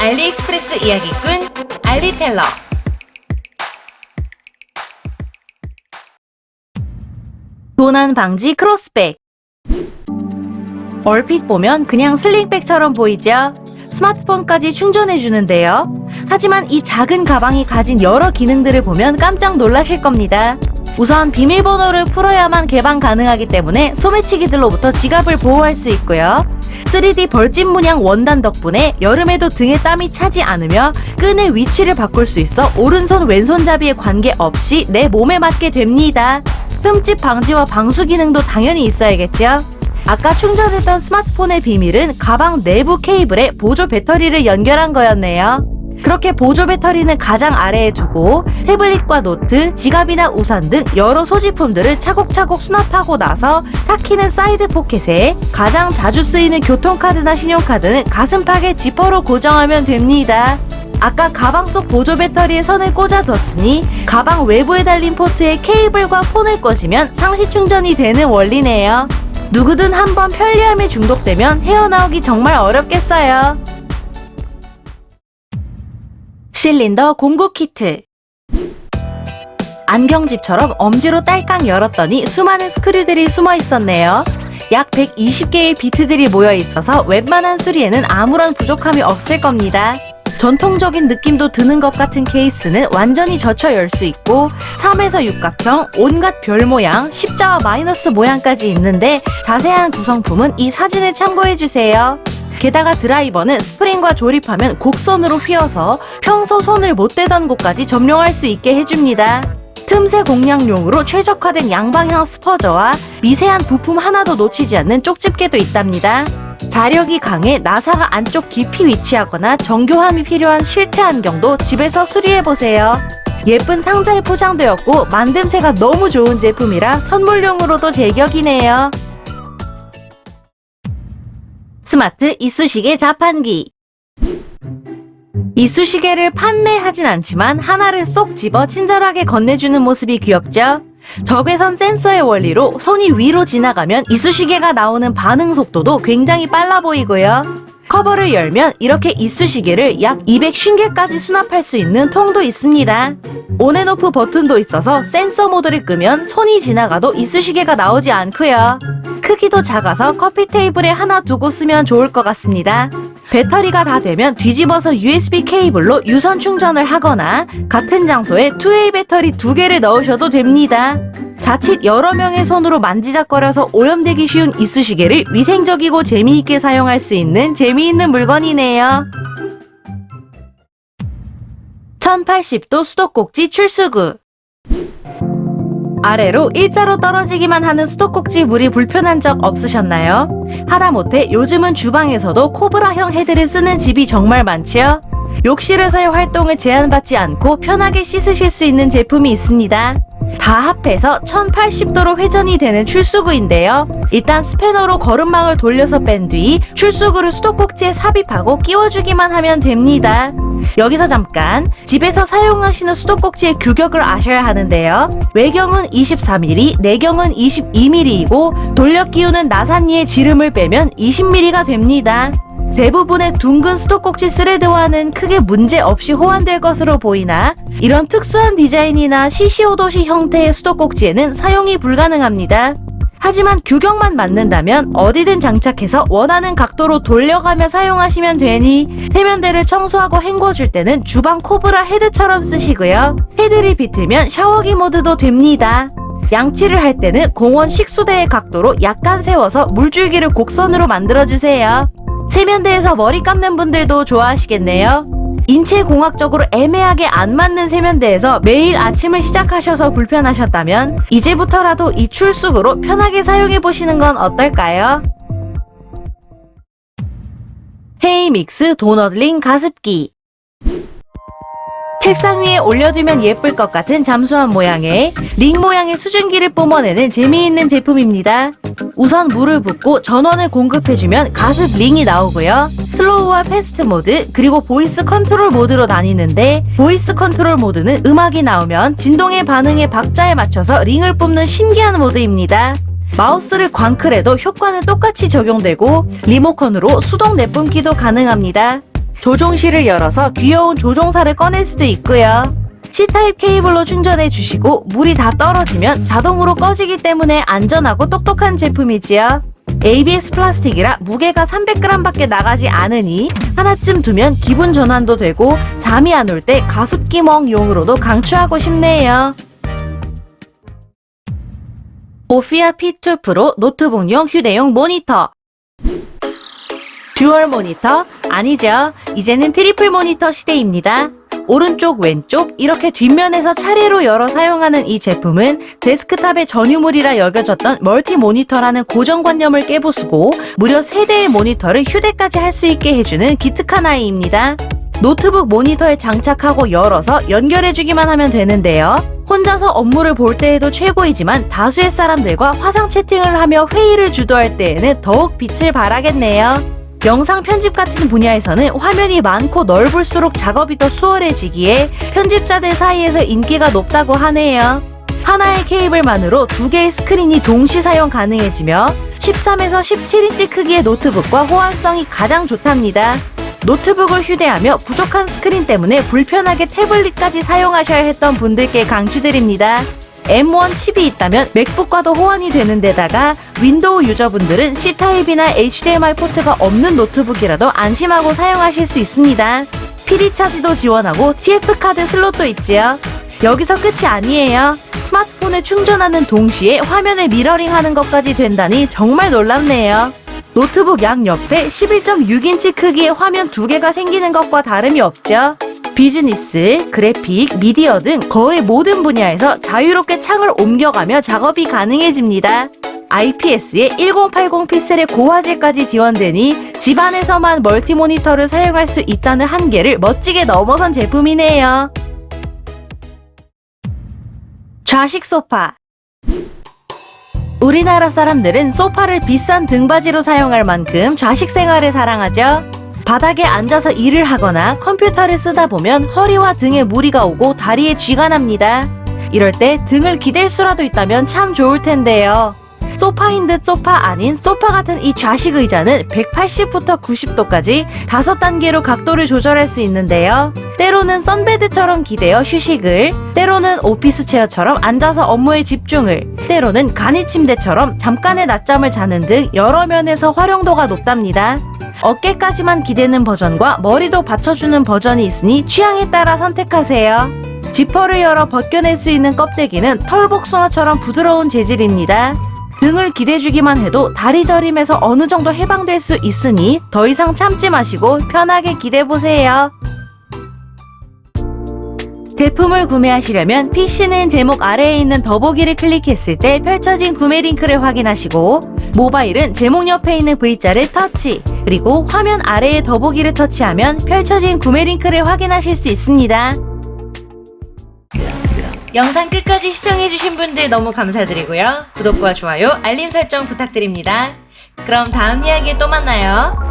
알리익스프레스 이야기꾼 알리텔러 도난 방지 크로스백 얼핏 보면 그냥 슬링백처럼 보이죠? 스마트폰까지 충전해 주는데요. 하지만 이 작은 가방이 가진 여러 기능들을 보면 깜짝 놀라실 겁니다. 우선 비밀번호를 풀어야만 개방 가능하기 때문에 소매치기들로부터 지갑을 보호할 수 있고요. 3D 벌집 문양 원단 덕분에 여름에도 등에 땀이 차지 않으며 끈의 위치를 바꿀 수 있어 오른손 왼손잡이에 관계없이 내 몸에 맞게 됩니다. 흠집 방지와 방수 기능도 당연히 있어야겠죠. 아까 충전했던 스마트폰의 비밀은 가방 내부 케이블에 보조 배터리를 연결한 거였네요. 그렇게 보조 배터리는 가장 아래에 두고 태블릿과 노트, 지갑이나 우산 등 여러 소지품들을 차곡차곡 수납하고 나서 차키는 사이드 포켓에 가장 자주 쓰이는 교통카드나 신용카드는 가슴팍에 지퍼로 고정하면 됩니다. 아까 가방 속 보조 배터리에 선을 꽂아뒀으니 가방 외부에 달린 포트에 케이블과 폰을 꽂으면 상시 충전이 되는 원리네요. 누구든 한번 편리함에 중독되면 헤어나오기 정말 어렵겠어요. 실린더 공구 키트 안경집처럼 엄지로 딸깍 열었더니 수많은 스크류들이 숨어 있었네요. 약 120개의 비트들이 모여 있어서 웬만한 수리에는 아무런 부족함이 없을 겁니다. 전통적인 느낌도 드는 것 같은 케이스는 완전히 젖혀 열 수 있고 3에서 육각형, 온갖 별 모양, 십자와 마이너스 모양까지 있는데 자세한 구성품은 이 사진을 참고해 주세요. 게다가 드라이버는 스프링과 조립하면 곡선으로 휘어서 평소 손을 못 대던 곳까지 점령할 수 있게 해줍니다. 틈새 공략용으로 최적화된 양방향 스퍼저와 미세한 부품 하나도 놓치지 않는 쪽집게도 있답니다. 자력이 강해 나사가 안쪽 깊이 위치하거나 정교함이 필요한 실태 안경도 집에서 수리해보세요. 예쁜 상자에 포장되었고 만듦새가 너무 좋은 제품이라 선물용으로도 제격이네요. 스마트 이쑤시개 자판기 이쑤시개를 판매하진 않지만 하나를 쏙 집어 친절하게 건네주는 모습이 귀엽죠? 적외선 센서의 원리로 손이 위로 지나가면 이쑤시개가 나오는 반응 속도도 굉장히 빨라 보이고요. 커버를 열면 이렇게 이쑤시개를 약 250개까지 수납할 수 있는 통도 있습니다. 온앤오프 버튼도 있어서 센서 모드를 끄면 손이 지나가도 이쑤시개가 나오지 않고요. 크기도 작아서 커피 테이블에 하나 두고 쓰면 좋을 것 같습니다. 배터리가 다 되면 뒤집어서 USB 케이블로 유선 충전을 하거나 같은 장소에 2A 배터리 두 개를 넣으셔도 됩니다. 자칫 여러 명의 손으로 만지작거려서 오염되기 쉬운 이쑤시개를 위생적이고 재미있게 사용할 수 있는 재미있는 물건이네요. 1080도 수도꼭지 출수구 아래로 일자로 떨어지기만 하는 수도꼭지 물이 불편한 적 없으셨나요? 하다못해 요즘은 주방에서도 코브라형 헤드를 쓰는 집이 정말 많지요? 욕실에서의 활동을 제한받지 않고 편하게 씻으실 수 있는 제품이 있습니다. 다 합해서 1080도로 회전이 되는 출수구인데요. 일단 스패너로 거름망을 돌려서 뺀 뒤 출수구를 수도꼭지에 삽입하고 끼워주기만 하면 됩니다. 여기서 잠깐 집에서 사용하시는 수도꼭지의 규격을 아셔야 하는데요. 외경은 23mm, 내경은 22mm이고 돌려 끼우는 나산리의 지름을 빼면 20mm가 됩니다. 대부분의 둥근 수도꼭지 스레드와는 크게 문제 없이 호환될 것으로 보이나 이런 특수한 디자인이나 CC5도시 형태의 수도꼭지에는 사용이 불가능합니다. 하지만 규격만 맞는다면 어디든 장착해서 원하는 각도로 돌려가며 사용하시면 되니 세면대를 청소하고 헹궈줄 때는 주방 코브라 헤드처럼 쓰시고요. 헤드를 비틀면 샤워기 모드도 됩니다. 양치를 할 때는 공원 식수대의 각도로 약간 세워서 물줄기를 곡선으로 만들어주세요. 세면대에서 머리 감는 분들도 좋아하시겠네요. 인체 공학적으로 애매하게 안 맞는 세면대에서 매일 아침을 시작하셔서 불편하셨다면 이제부터라도 이 출수구로 편하게 사용해 보시는 건 어떨까요? 헤이믹스 도너링 가습기 책상 위에 올려두면 예쁠 것 같은 잠수함 모양의 링 모양의 수증기를 뿜어내는 재미있는 제품입니다. 우선 물을 붓고 전원을 공급해주면 가습 링이 나오고요. 슬로우와 패스트 모드 그리고 보이스 컨트롤 모드로 나뉘는데 보이스 컨트롤 모드는 음악이 나오면 진동의 반응에 박자에 맞춰서 링을 뿜는 신기한 모드입니다. 마우스를 광클해도 효과는 똑같이 적용되고 리모컨으로 수동 내뿜기도 가능합니다. 조종실을 열어서 귀여운 조종사를 꺼낼 수도 있고요. C타입 케이블로 충전해 주시고 물이 다 떨어지면 자동으로 꺼지기 때문에 안전하고 똑똑한 제품이지요. ABS 플라스틱이라 무게가 300g 밖에 나가지 않으니 하나쯤 두면 기분 전환도 되고 잠이 안 올 때 가습기멍용으로도 강추하고 싶네요. 오피아 P2 프로 노트북용 휴대용 모니터 듀얼 모니터? 아니죠. 이제는 트리플 모니터 시대입니다. 오른쪽, 왼쪽 이렇게 뒷면에서 차례로 열어 사용하는 이 제품은 데스크탑의 전유물이라 여겨졌던 멀티 모니터라는 고정관념을 깨부수고 무려 3대의 모니터를 휴대까지 할 수 있게 해주는 기특한 아이입니다. 노트북 모니터에 장착하고 열어서 연결해주기만 하면 되는데요. 혼자서 업무를 볼 때에도 최고이지만 다수의 사람들과 화상 채팅을 하며 회의를 주도할 때에는 더욱 빛을 발하겠네요. 영상 편집 같은 분야에서는 화면이 많고 넓을수록 작업이 더 수월해지기에 편집자들 사이에서 인기가 높다고 하네요. 하나의 케이블만으로 두 개의 스크린이 동시 사용 가능해지며 13에서 17인치 크기의 노트북과 호환성이 가장 좋답니다. 노트북을 휴대하며 부족한 스크린 때문에 불편하게 태블릿까지 사용하셔야 했던 분들께 강추드립니다. M1 칩이 있다면 맥북과도 호환이 되는 데다가 윈도우 유저분들은 C타입이나 HDMI 포트가 없는 노트북이라도 안심하고 사용하실 수 있습니다. PD 차지도 지원하고 TF 카드 슬롯도 있지요. 여기서 끝이 아니에요. 스마트폰을 충전하는 동시에 화면을 미러링 하는 것까지 된다니 정말 놀랍네요. 노트북 양 옆에 11.6인치 크기의 화면 두 개가 생기는 것과 다름이 없죠. 비즈니스, 그래픽, 미디어 등 거의 모든 분야에서 자유롭게 창을 옮겨가며 작업이 가능해집니다. IPS에 1080 픽셀의 고화질까지 지원되니 집안에서만 멀티 모니터를 사용할 수 있다는 한계를 멋지게 넘어선 제품이네요. 좌식 소파 우리나라 사람들은 소파를 비싼 등받이로 사용할 만큼 좌식 생활을 사랑하죠. 바닥에 앉아서 일을 하거나 컴퓨터를 쓰다 보면 허리와 등에 무리가 오고 다리에 쥐가 납니다. 이럴 때 등을 기댈 수라도 있다면 참 좋을 텐데요. 소파인 듯 소파 아닌 소파 같은 이 좌식 의자는 180부터 90도까지 5단계로 각도를 조절할 수 있는데요. 때로는 선베드처럼 기대어 휴식을, 때로는 오피스 체어처럼 앉아서 업무에 집중을, 때로는 간이 침대처럼 잠깐의 낮잠을 자는 등 여러 면에서 활용도가 높답니다. 어깨까지만 기대는 버전과 머리도 받쳐주는 버전이 있으니 취향에 따라 선택하세요. 지퍼를 열어 벗겨낼 수 있는 껍데기는 털복숭아처럼 부드러운 재질입니다. 등을 기대주기만 해도 다리 저림에서 어느 정도 해방될 수 있으니 더 이상 참지 마시고 편하게 기대보세요. 제품을 구매하시려면 PC는 제목 아래에 있는 더보기를 클릭했을 때 펼쳐진 구매 링크를 확인하시고 모바일은 제목 옆에 있는 V자를 터치 그리고 화면 아래의 더보기를 터치하면 펼쳐진 구매 링크를 확인하실 수 있습니다. 영상 끝까지 시청해주신 분들 너무 감사드리고요. 구독과 좋아요, 알림 설정 부탁드립니다. 그럼 다음 이야기에 또 만나요.